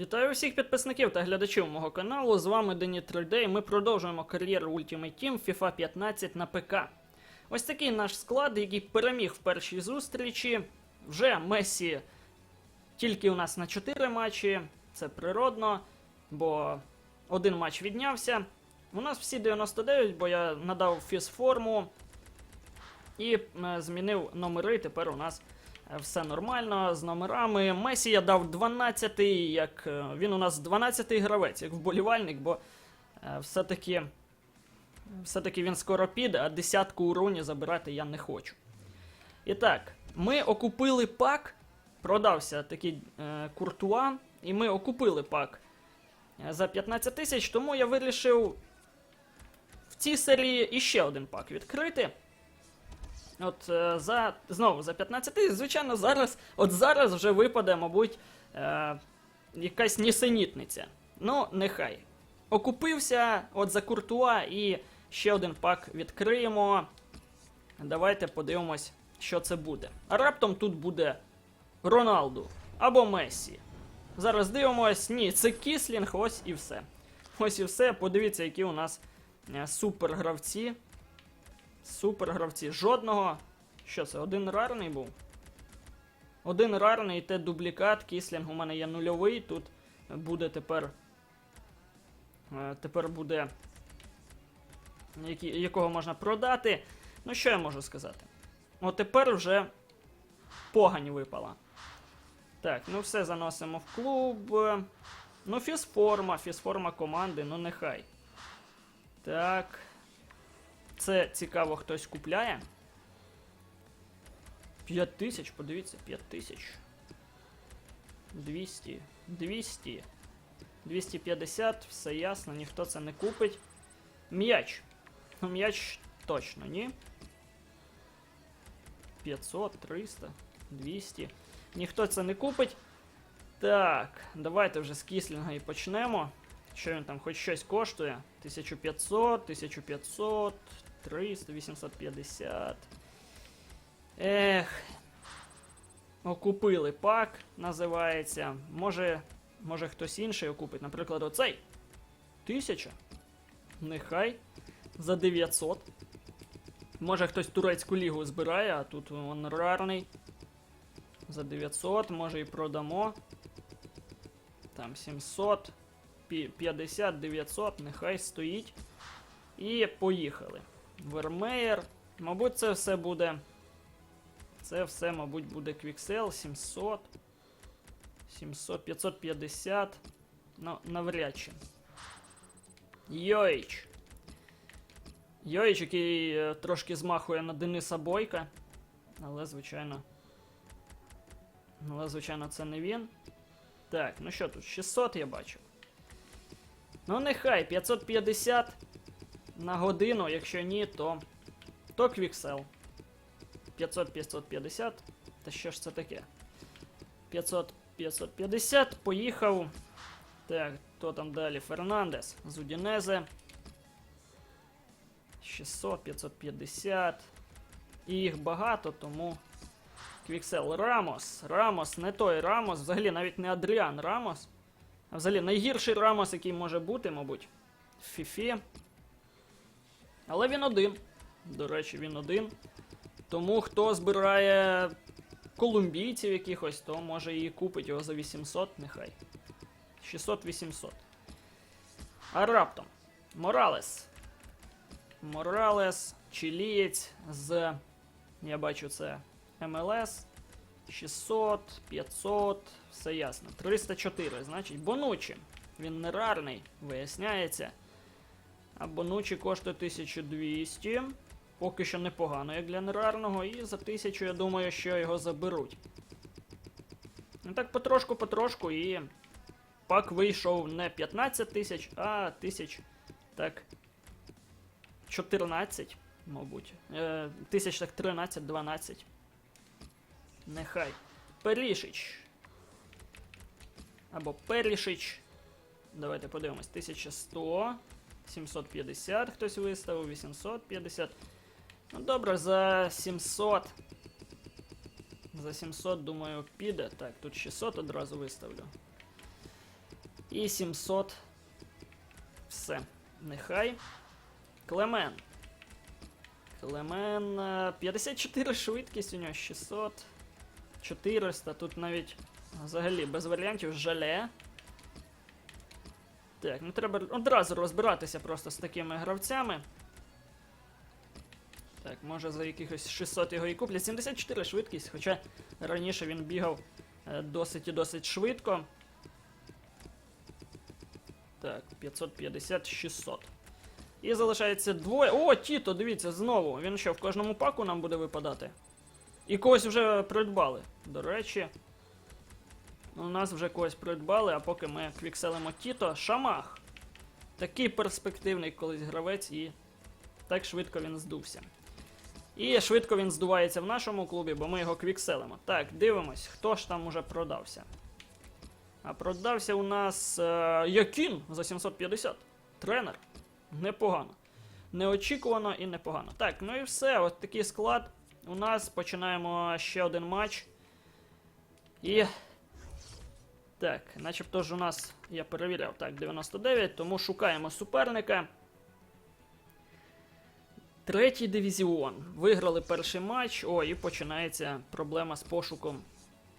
Вітаю всіх підписників та глядачів мого каналу. З вами Дені 3D і ми продовжуємо кар'єру Ultimate Team FIFA 15 на ПК. Ось такий наш склад, який переміг в першій зустрічі. Вже Месі тільки у нас на 4 матчі. Це природно, бо один матч віднявся. У нас всі 99, бо я надав фізформу і е, змінив номери. Тепер у нас все нормально з номерами. Месі я дав 12-й, як е, він у нас 12-й гравець, як вболівальник, бо е, все-таки все-таки він скоро піде, а десятку у руні забирати я не хочу. І так, ми окупили пак, продався такий е, куртуа, і ми окупили пак е, за 15 тисяч, тому я вирішив в цій серії іще один пак відкрити. От е, за знову за 15 тисяч, звичайно, зараз, от зараз вже випаде, мабуть, е, якась нісенітниця. Ну, нехай. Окупився от за куртуа і ще один пак відкриємо. Давайте подивимось, що це буде. А раптом тут буде Роналду або Мессі. Зараз дивимось. Ні, це Кіслінг, ось і все. Ось і все. Подивіться, які у нас е, супергравці. Супергравці. Жодного. Що це? Один рарний був? Один рарний, і те дублікат. Кіслінг у мене є нульовий. Тут буде тепер. е, Тепер буде. Якого можна продати. Ну, що я можу сказати? От тепер вже погань випала. Так, ну все заносимо в клуб. Ну, фізформа, фізформа команди, ну нехай. Так. Це цікаво, хтось купляє. 5 тисяч, подивіться, 5 тисяч. 200. 200. 250, все ясно, ніхто це не купить. М'яч. Ну, м'яч точно, ні. 500, 300, 200. Ніхто це не купить. Так, давайте вже з кіслінга і почнемо. Що він там хоч щось коштує? 1500, 1500, 300, 850. Ех. Окупили пак, називається. Може, може хтось інший окупить. Наприклад, оцей. 1000. Нехай. За 900. Може хтось турецьку лігу збирає, а тут він рарний. За 900, може і продамо. Там 700. 50, 900, нехай стоїть. І поїхали. Вермеєр. Мабуть, це все буде. Це все, мабуть, буде Квіксел 700. 700, 550. Ну, навряд чи. Йойч. Йойч, який е, трошки змахує на Дениса Бойка. Але, звичайно. Але, звичайно, це не він. Так, ну що тут? 600 я бачу. Ну, нехай, 550 на годину, якщо ні, то. То Квіксел. 500-550. Та що ж це таке? 500 550, поїхав. Так, хто там далі? Фернандес з Удінезе. 600, 550. І їх багато, тому. Квіксел Рамос. Рамос, не той Рамос, взагалі навіть не Адріан Рамос. А взагалі найгірший Рамос, який може бути, мабуть, Фіфі. Але він один. До речі, він один. Тому хто збирає колумбійців якихось, то може і купить його за 800, нехай. 600-800. А раптом. Моралес. Моралес, чилієць з. Я бачу це МЛС. 600, 500, все ясно. 304, значить, Бонучі. Він не рарний, виясняється. А Бонучі коштує 1200. Поки що непогано, як для нерарного, і за 1000 я думаю, що його заберуть. Ну так потрошку-потрошку і. Пак вийшов не 15 тисяч, а тисяч. Так. 14, мабуть. Е, тисяч так 13-12. Нехай. Перішич. Або Перішич. Давайте подивимось. 1100. 750 хтось виставив, 850. Ну добре, за 700. За 700, думаю, піде. Так, тут 600 одразу виставлю. І 700. Все. Нехай. Клемен. Клемен. е, 54 швидкість у нього 600. 400. Тут навіть взагалі без варіантів жале. Так, ну треба одразу розбиратися просто з такими гравцями. Так, може за якихось 600 його і куплять. 74 швидкість, хоча раніше він бігав е, досить і досить швидко. Так, 550, 600. І залишається двоє. О, Тіто, дивіться, знову. Він що, в кожному паку нам буде випадати? І когось вже придбали. До речі. У нас вже когось придбали, а поки ми квікселимо Тіто, Шамах. Такий перспективний колись гравець, і так швидко він здувся. І швидко він здувається в нашому клубі, бо ми його квікселимо. Так, дивимось, хто ж там уже продався. А продався у нас е, Якін за 750. Тренер. Непогано. Неочікувано і непогано. Так, ну і все. От такий склад. У нас починаємо ще один матч. І. Так, начебто ж у нас, я перевіряв, так, 99, тому шукаємо суперника. Третій дивізіон. Виграли перший матч. О, і починається проблема з пошуком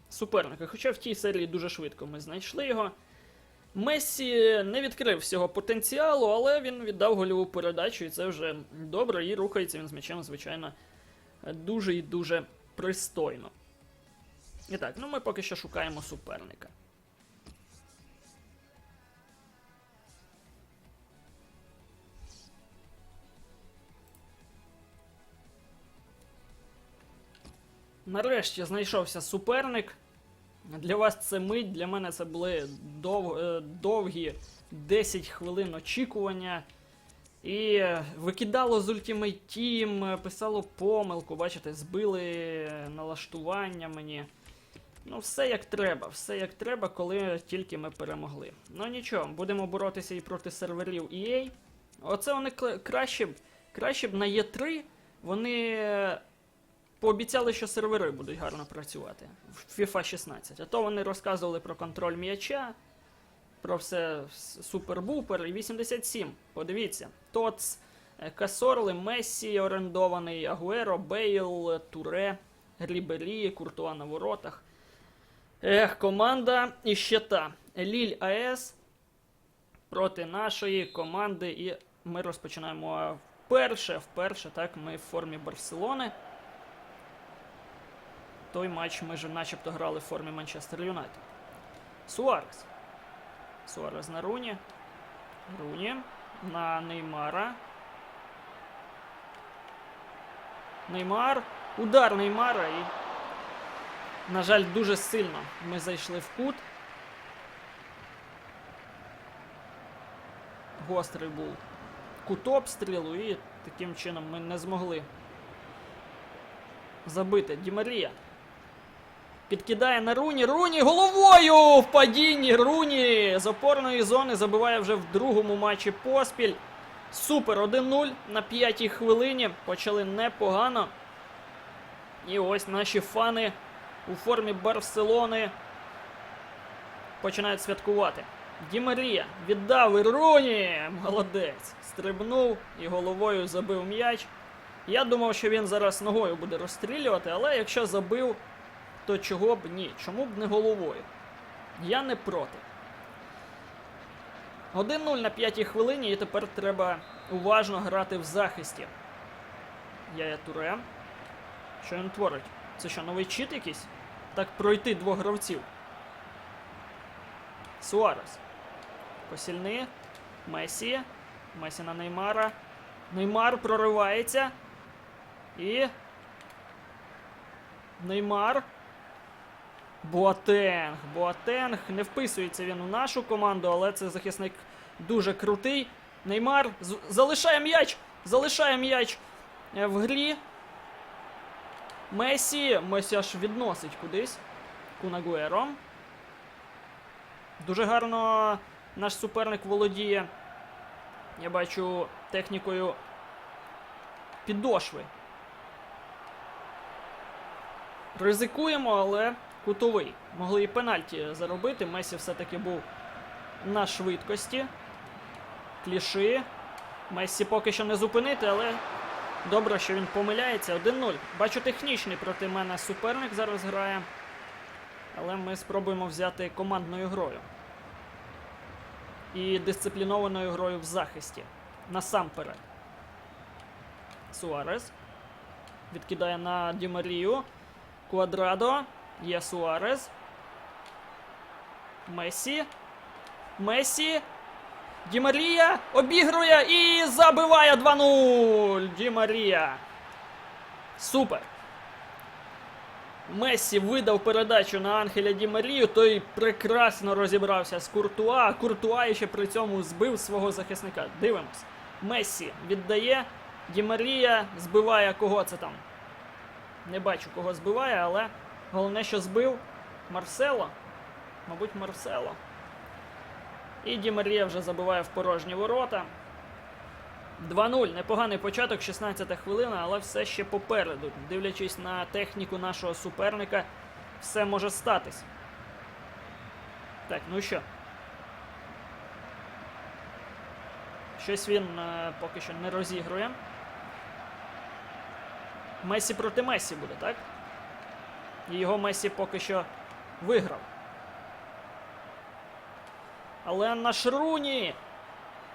суперника. Хоча в тій серії дуже швидко ми знайшли його. Мессі не відкрив всього потенціалу, але він віддав гольову передачу, і це вже добре. І рухається він з м'ячем, звичайно, дуже і дуже пристойно. І так, ну ми поки що шукаємо суперника. Нарешті знайшовся суперник. Для вас це мить, для мене це були дов, е, довгі 10 хвилин очікування. І викидало з Ultimate Team, писало помилку, бачите, збили налаштування мені. Ну, все як треба, все як треба, коли тільки ми перемогли. Ну нічого, будемо боротися і проти серверів EA. Оце вони краще б, краще б на Е3 вони пообіцяли, що сервери будуть гарно працювати в FIFA 16. А то вони розказували про контроль м'яча, про все супер-бупер і 87. Подивіться. Тоц, е, Касорли, Мессі орендований, Агуеро, Бейл, Туре, Рібері, Куртуа на воротах. Ех, команда і ще та. Ліль АЕС проти нашої команди. І ми розпочинаємо вперше, вперше, так, ми в формі Барселони. Той матч ми ж начебто грали в формі Манчестер Юнайтед. Суарес. Суарес на Руні. Руні. На Неймара. Неймар. Удар Неймара і. На жаль, дуже сильно ми зайшли в кут. Гострий був кут обстрілу, і таким чином ми не змогли забити. Дімарія. Підкидає на Руні. Руні головою в падінні. Руні з опорної зони забиває вже в другому матчі поспіль. Супер 1-0 на п'ятій хвилині. Почали непогано. І ось наші фани у формі Барселони починають святкувати. Ді Марія віддав і Руні. Молодець. Стрибнув і головою забив м'яч. Я думав, що він зараз ногою буде розстрілювати, але якщо забив, то чого б ні? Чому б не головою? Я не проти. 1-0 на п'ятій хвилині, і тепер треба уважно грати в захисті. Яя Туре. Що він творить? Це що, новий чит якийсь? Так пройти двох гравців. Суарес. Посільни. Месі. Месі на Неймара. Неймар проривається. І. Неймар. Боатенг. Боатенг. Не вписується він у нашу команду, але це захисник дуже крутий. Неймар залишає м'яч! Залишає м'яч е, в грі. Месі. Месі аж відносить кудись. Кунагуеро. Дуже гарно наш суперник володіє. Я бачу технікою підошви. Ризикуємо, але кутовий. Могли і пенальті заробити. Месі все-таки був на швидкості. Кліши. Мессі поки що не зупинити, але добре, що він помиляється. 1-0. Бачу, технічний проти мене суперник зараз грає. Але ми спробуємо взяти командною грою. І дисциплінованою грою в захисті. Насамперед. Суарес. Відкидає на Ді Марію. Квадрадо. Є Суарес. Месі. Месі. Ді Марія обігрує і забиває 2-0. Ді Марія. Супер. Месі видав передачу на Анхеля Ді Марію, той прекрасно розібрався з Куртуа, а Куртуа ще при цьому збив свого захисника. Дивимось. Месі віддає. Ді Марія збиває кого це там. Не бачу, кого збиває, але головне, що збив Марсело. Мабуть, Марсело. І Ді Марія вже забиває в порожні ворота. 2-0. Непоганий початок, 16 хвилина, але все ще попереду. Дивлячись на техніку нашого суперника, все може статись. Так, ну що. Щось він е, поки що не розігрує. Месі проти Месі буде, так? І його Месі поки що виграв. Але на Шруні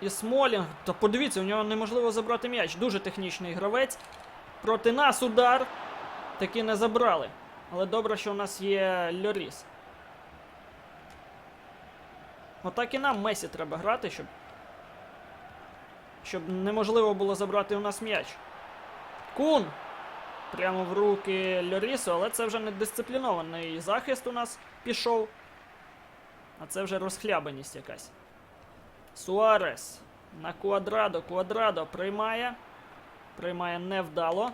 і Смолінг. Та подивіться, у нього неможливо забрати м'яч. Дуже технічний гравець. Проти нас удар. Таки не забрали. Але добре, що у нас є Льоріс. Отак і нам Месі треба грати, щоб. Щоб неможливо було забрати у нас м'яч. Кун! Прямо в руки Льорісу, але це вже не дисциплінований захист у нас пішов. А це вже розхлябаність якась. Суарес. На Квадрадо. Квадрадо приймає. Приймає невдало.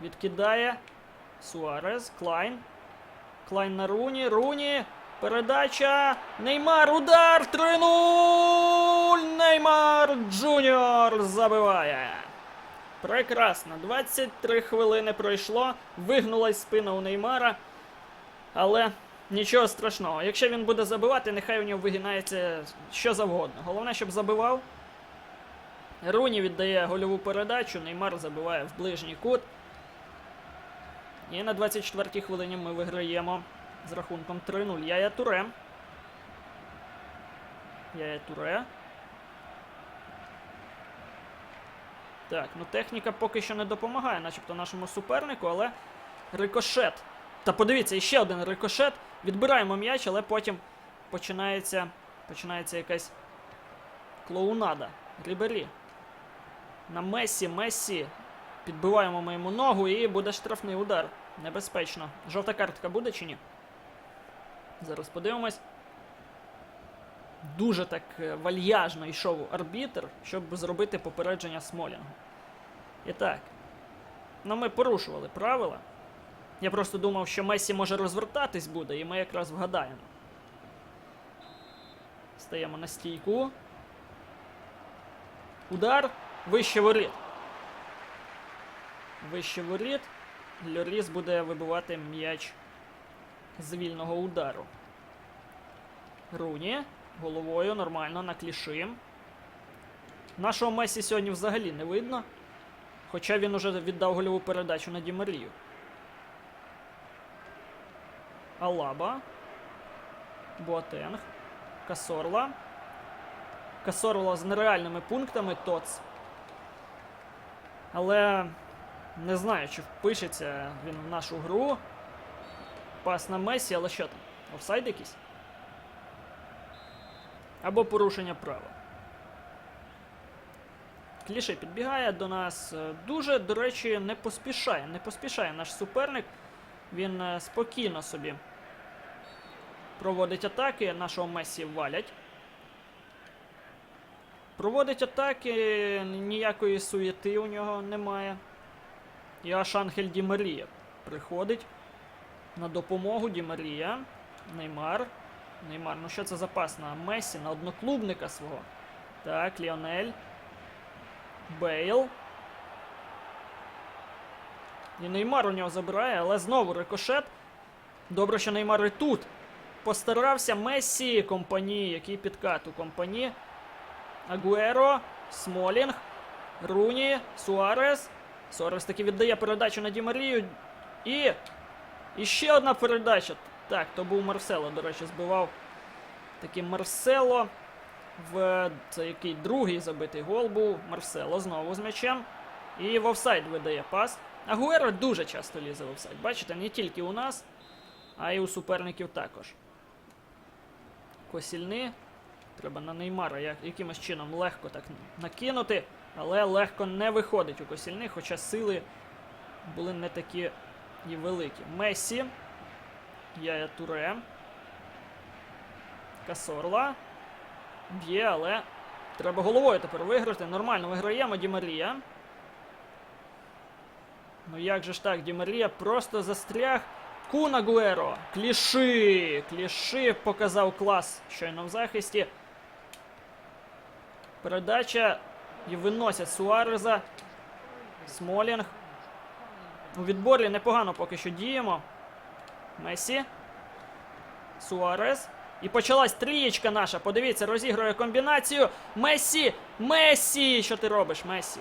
Відкидає. Суарес. Клайн. Клайн на Руні. Руні. Передача. Неймар. Удар. 3-0. Неймар Джуніор забиває. Прекрасно. 23 хвилини пройшло. Вигнулась спина у Неймара. Але нічого страшного. Якщо він буде забивати, нехай у нього вигинається що завгодно. Головне, щоб забивав. Руні віддає гольову передачу, Неймар забиває в ближній кут. І на 24-й хвилині ми виграємо з рахунком 3-0. Яя Туре. Яя Туре. Так, ну техніка поки що не допомагає, начебто нашому супернику, але рикошет. Та подивіться, іще один рикошет. Відбираємо м'яч, але потім починається, починається якась клоунада. Рібері. На Мессі, Мессі. Підбиваємо ми йому ногу і буде штрафний удар. Небезпечно. Жовта картка буде чи ні? Зараз подивимось. Дуже так е, вальяжно йшов арбітр, щоб зробити попередження Смолінгу. І так. Ну ми порушували правила. Я просто думав, що Месі може розвертатись буде, і ми якраз вгадаємо. Стаємо на стійку. Удар. Вище воріт. Вище воріт. Льоріс буде вибивати м'яч з вільного удару. Руні. Головою нормально на кліши. Нашого Месі сьогодні взагалі не видно. Хоча він уже віддав гольову передачу на Дімарію. Алаба. Буатенг. Касорла. Касорла з нереальними пунктами ТОЦ. Але не знаю, чи впишеться він в нашу гру. Пас на Месі, але що там? Офсайд якийсь? Або порушення права. Кліше підбігає до нас е, дуже, до речі, не поспішає. Не поспішає наш суперник. Він е, спокійно собі проводить атаки, нашого Месі валять. Проводить атаки, ніякої суєти у нього немає. І аж Анхель Ді Марія приходить на допомогу Ді Марія. Неймар. Неймар, ну що це за пас на Месі, на одноклубника свого. Так, Ліонель. Бейл. І Неймар у нього забирає, але знову рикошет. Добре, що Неймар і тут. постарався. Мессі, компанії, який підкат у компанії. Агуеро, Смолінг, Руні, Суарес. Суарес таки віддає передачу на Ді Марію. І. І ще одна передача. Так, то був Марсело, до речі, збивав такий Марсело. В це який другий забитий гол був. Марсело знову з м'ячем. І в офсайд видає пас. Агуеро дуже часто лізе в офсайд. Бачите, не тільки у нас, а й у суперників також. Косільни. Треба на Неймара як, якимось чином легко так накинути, але легко не виходить у Косільни, хоча сили були не такі і великі. Месі. Яя Туре. Касорла. Б'є, але треба головою тепер виграти. Нормально виграємо Ді Марія. Ну як же ж так, Ді Марія просто застряг. Куна Гуеро. Кліши. Кліши показав клас щойно в захисті. Передача. І виносять Суареза. Смолінг. У відборі непогано поки що діємо. Месі. Суарес. І почалась трієчка наша. Подивіться, розігрує комбінацію. Месі! Месі! Що ти робиш, Месі?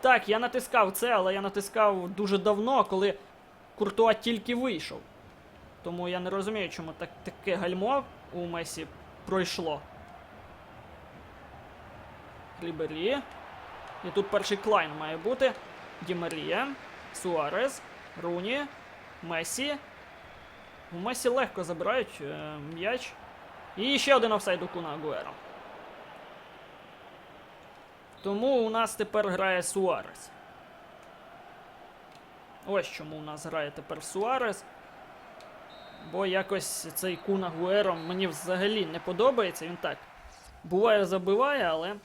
Так, я натискав це, але я натискав дуже давно, коли Куртуа тільки вийшов. Тому я не розумію, чому так, таке гальмо у Месі пройшло. Рібері. І тут перший клайн має бути. Ді Марія. Суарес. Руні. Месі. У Месі легко забирають е, м'яч. І ще один офсайд у Куна Агуеро. Тому у нас тепер грає Суарес. Ось чому у нас грає тепер Суарес. Бо якось цей Кун Агуеро мені взагалі не подобається. Він так буває забиває, але.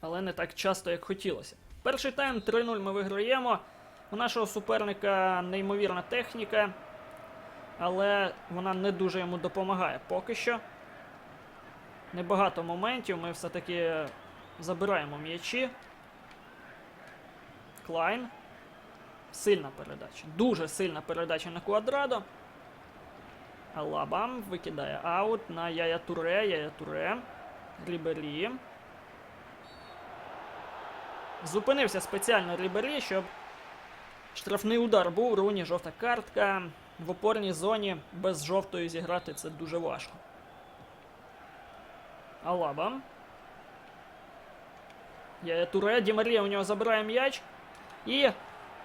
Але не так часто, як хотілося. Перший тайм 3-0 ми виграємо. У нашого суперника неймовірна техніка, але вона не дуже йому допомагає поки що. Небагато моментів, ми все-таки забираємо м'ячі. Клайн. Сильна передача. Дуже сильна передача на Квадрадо. Алаба викидає аут на Яя Туре, Яя Туре. Рібері. Зупинився спеціально Рібері, щоб штрафний удар був. Руні жовта картка. В опорній зоні без жовтої зіграти це дуже важко. Алаба. Яя Туре. Ді Марія у нього забирає м'яч. І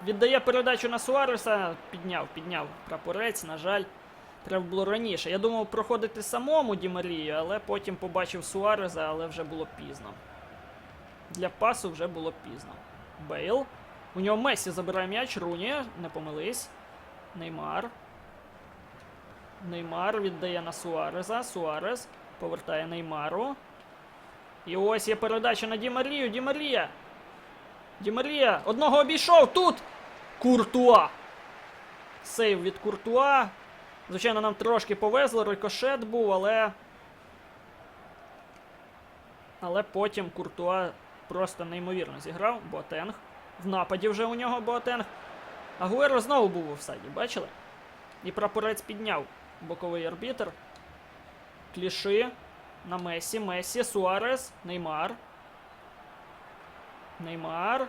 віддає передачу на Суареса. Підняв, підняв прапорець, на жаль. Треба було раніше. Я думав проходити самому Ді Марію, але потім побачив Суареза, але вже було пізно. Для пасу вже було пізно. Бейл. У нього Месі забирає м'яч. Руні. Не помились. Неймар. Неймар віддає на Суареза. Суарес повертає Неймару. І ось є передача на Ді Марію. Ді Марія. Ді Марія. Одного обійшов. Тут. Куртуа. Сейв від Куртуа. Звичайно, нам трошки повезло. Рикошет був, але. Але потім Куртуа просто неймовірно зіграв. Боатенг. В нападі вже у нього Боатенг. Агуеро знову був у офсайді, бачили? І прапорець підняв боковий арбітр. Кліши на Месі. Месі, Суарес, Неймар. Неймар.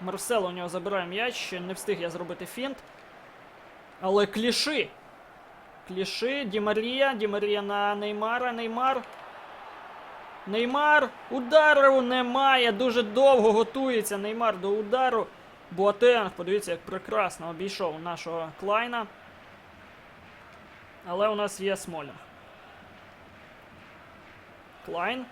Марсело у нього забирає м'яч. Ще не встиг я зробити фінт. Але кліши. Кліши. Ді Марія. Ді Марія на Неймара. Неймар. Неймар. Удару немає. Дуже довго готується Неймар до удару. Буатенг, подивіться, як прекрасно обійшов нашого Клайна. Але у нас є Смолінг. Клайн.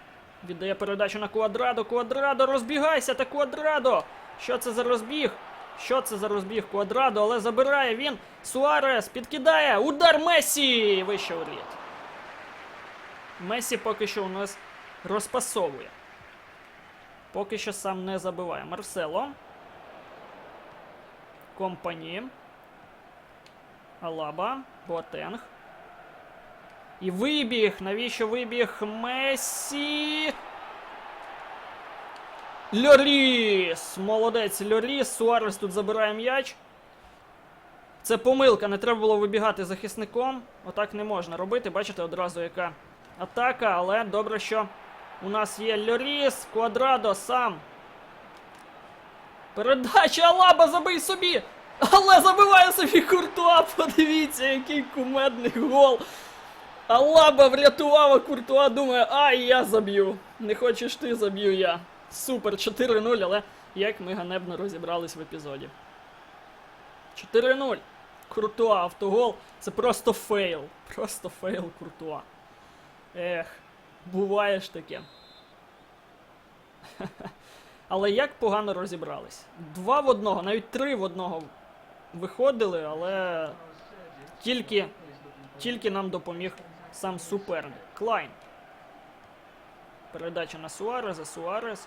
Віддає передачу на Квадрадо. Квадрадо, розбігайся та Квадрадо! Що це за розбіг? Що це за розбіг Квадрадо, але забирає він. Суарес підкидає. Удар Месі! Вище у рід. Месі поки що у нас розпасовує. Поки що сам не забиває. Марсело. Компані. Алаба. Боатенг. І вибіг. Навіщо вибіг Месі? Льоріс! Молодець Льоріс. Суарес тут забирає м'яч. Це помилка, не треба було вибігати захисником. Отак не можна робити. Бачите, одразу яка атака, але добре, що у нас є Льоріс, Квадрадо сам. Передача Алаба, забий собі! Але забиває собі Куртуа. Подивіться, який кумедний гол. Алаба врятував, а Куртуа думає, ай, я заб'ю. Не хочеш ти, заб'ю я. Супер, 4-0, але як ми ганебно розібрались в епізоді. 4-0. Куртуа, автогол. Це просто фейл. Просто фейл Куртуа. Ех, буває ж таке. Але як погано розібрались. Два в одного, навіть три в одного виходили, але тільки, тільки нам допоміг сам суперник. Клайн. Передача на Суареза, Суарес.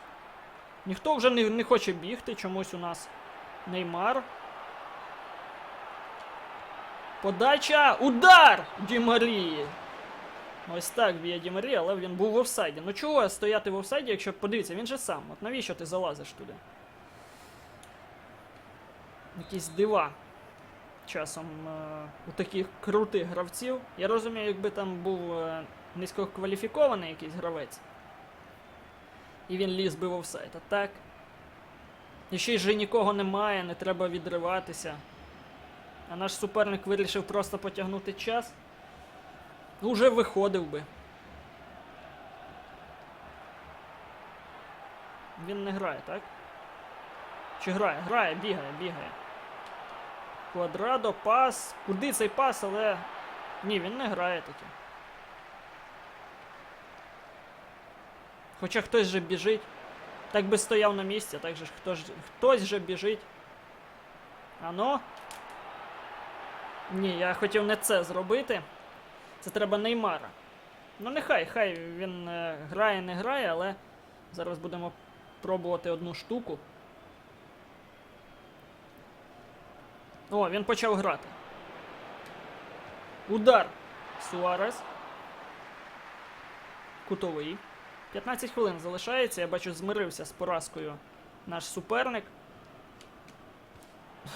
Ніхто вже не, не хоче бігти, чомусь у нас Неймар. Подача! Удар! Ді Марії! Ось так б'є Ді Марії, але він був в офсайді. Ну чого стояти в офсайді, якщо подивіться, він же сам. От навіщо ти залазиш туди? Якісь дива. Часом е, у таких крутих гравців. Я розумію, якби там був е, низькокваліфікований якийсь гравець. І він ліз би в офсайд. А так. І ще й же нікого немає, не треба відриватися. А наш суперник вирішив просто потягнути час. Уже виходив би. Він не грає, так? Чи грає? Грає, бігає, бігає. Квадрадо, пас. Куди цей пас, але. Ні, він не грає таки. Хоча хтось же біжить. Так би стояв на місці, так же ж хтось, хтось же біжить. Ано. Ні, я хотів не це зробити. Це треба Неймара. Ну нехай, хай він е, грає, не грає, але зараз будемо пробувати одну штуку. О, він почав грати. Удар. Суарес. Кутовий. 15 хвилин залишається. Я бачу, змирився з поразкою наш суперник.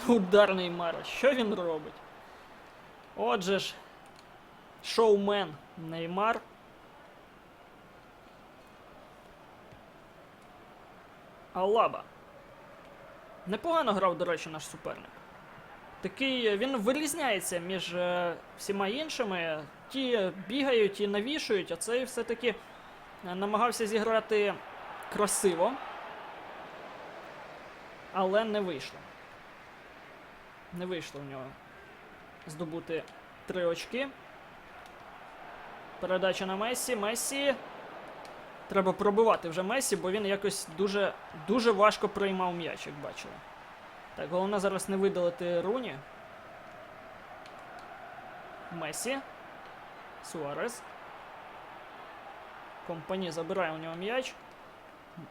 Удар Неймара. Що він робить? Отже ж. Шоумен Неймар. Алаба. Непогано грав, до речі, наш суперник. Такий він вирізняється між е, всіма іншими. Ті бігають, ті навішують, а цей все-таки е, намагався зіграти красиво. Але не вийшло. Не вийшло в нього здобути три очки. Передача на Мессі. Мессі. Треба пробивати вже Мессі, бо він якось дуже дуже важко приймав м'яч, як бачили. Так, головне зараз не видалити Руні. Месі. Суарес. Компані забирає у нього м'яч.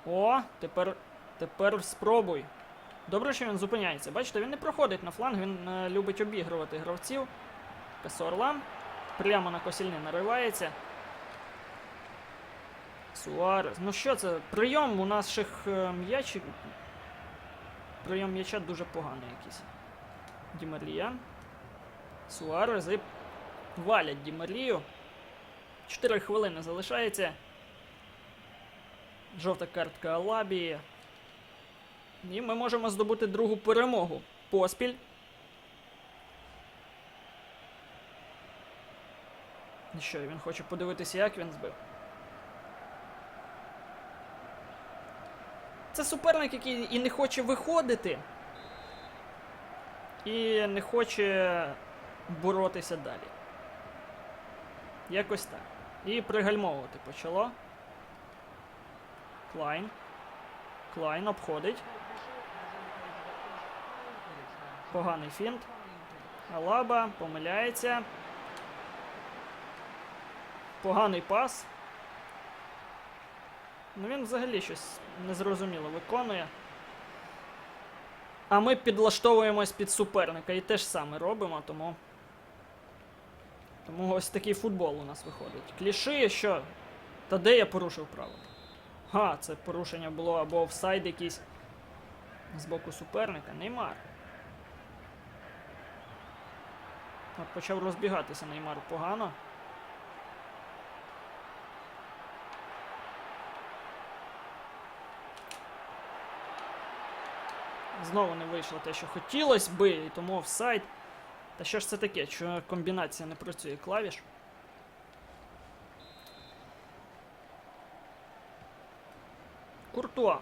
О, тепер, тепер спробуй. Добре, що він зупиняється. Бачите, він не проходить на фланг, він е, любить обігрувати гравців. Касорла. Прямо на косільни наривається. Суарес. Ну що це? Прийом у наших е, м'ячів. Прийом м'яча дуже поганий якийсь. Дімарія. Суарес і валять Дімарію. 4 хвилини залишається. Жовта картка Алабії. І ми можемо здобути другу перемогу. Поспіль. І що, він хоче подивитися, як він збив. Це суперник, який і не хоче виходити, і не хоче боротися далі. Якось так. І пригальмовувати почало. Клайн. Клайн обходить. Поганий фінт. Алаба помиляється. Поганий пас. Ну він взагалі щось незрозуміло виконує. А ми підлаштовуємось під суперника і те ж саме робимо, тому. Тому ось такий футбол у нас виходить. Кліши, що? Та де я порушив правила? Га, це порушення було або офсайд якийсь з боку суперника. Неймар. От почав розбігатися Неймар погано. Знову не вийшло те, що хотілося би, і тому офсайд. Та що ж це таке? Що комбінація не працює клавіш? Куртуа.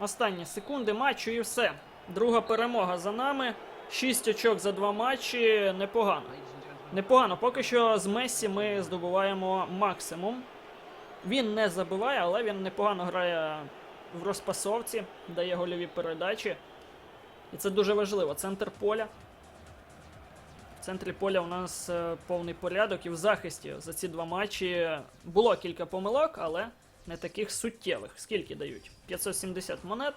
Останні секунди матчу і все. Друга перемога за нами. Шість очок за два матчі. Непогано. Непогано. Поки що з Мессі ми здобуваємо максимум. Він не забиває, але він непогано грає в розпасовці, дає гольові передачі. І це дуже важливо. Центр поля. В центрі поля у нас е, повний порядок і в захисті за ці два матчі було кілька помилок, але не таких суттєвих. Скільки дають? 570 монет.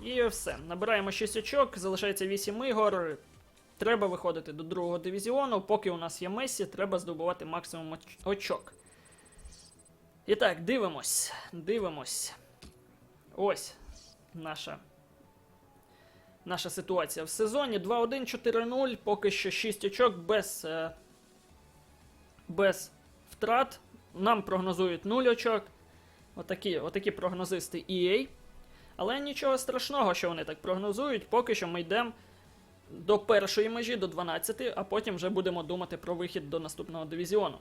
І все. Набираємо 6 очок, залишається 8 ігор. Треба виходити до другого дивізіону. Поки у нас є Месі, треба здобувати максимум оч- очок. І так, дивимось. Дивимось. Ось наша. Наша ситуація в сезоні 2-1-4-0, поки що 6 очок без, е, без втрат. Нам прогнозують 0 очок. Отакі, отакі прогнозисти EA. Але нічого страшного, що вони так прогнозують. Поки що ми йдемо до першої межі, до 12, а потім вже будемо думати про вихід до наступного дивізіону.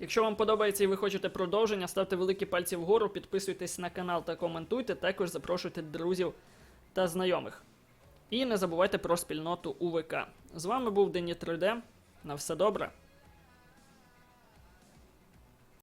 Якщо вам подобається і ви хочете продовження, ставте великі пальці вгору, підписуйтесь на канал та коментуйте. Також запрошуйте друзів та знайомих. І не забувайте про спільноту УВК. З вами був Дені 3D. На все добре.